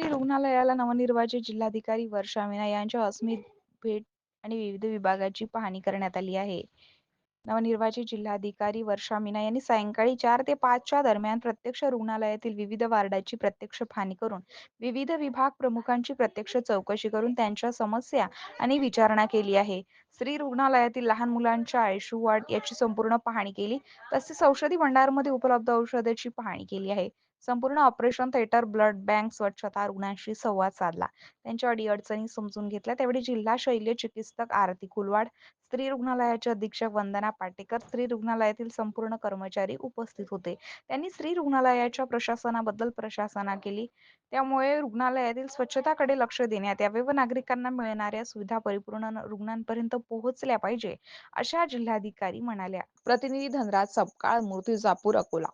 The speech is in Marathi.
स्त्री रुग्णालयाला नवनिर्वाचित जिल्हाधिकारी वर्षा मीना यांच्या अस्मित भेट आणि विविध विभागाची पाहणी करण्यात आली आहे. नवनिर्वाचित जिल्हाधिकारी वर्षा मीना यांनी सायंकाळी चार ते पाचच्या दरम्यान प्रत्यक्ष रुग्णालयातील विविध वार्डाची प्रत्यक्ष पाहणी करून विविध विभाग प्रमुखांची प्रत्यक्ष चौकशी करून त्यांच्या समस्या आणि विचारणा केली आहे. स्त्री रुग्णालयातील लहान मुलांच्या आयशू वार्ड याची संपूर्ण पाहणी केली. तसेच औषधी भंडारमध्ये उपलब्ध औषधाची पाहणी केली आहे. संपूर्ण ऑपरेशन थिएटर ब्लड बँक स्वच्छता रुग्णांशी संवाद साधला. त्यांच्या अडीअडचणी समजून घेतल्या. त्यावेळी जिल्हा शैल्य चिकित्सक आरती कुलवाड स्त्री रुग्णालयाचे अधीक्षक वंदना पाटेकर स्त्री रुग्णालयातील संपूर्ण कर्मचारी उपस्थित होते. त्यांनी स्त्री रुग्णालयाच्या प्रशासनाबद्दल प्रशासना केली. त्यामुळे रुग्णालयातील स्वच्छताकडे लक्ष देण्यात यावे व नागरिकांना मिळणाऱ्या सुविधा परिपूर्ण रुग्णांपर्यंत पोहोचल्या पाहिजे अशा जिल्हाधिकारी म्हणाल्या. प्रतिनिधी धनराज सपकाळ मूर्तिजापूर अकोला.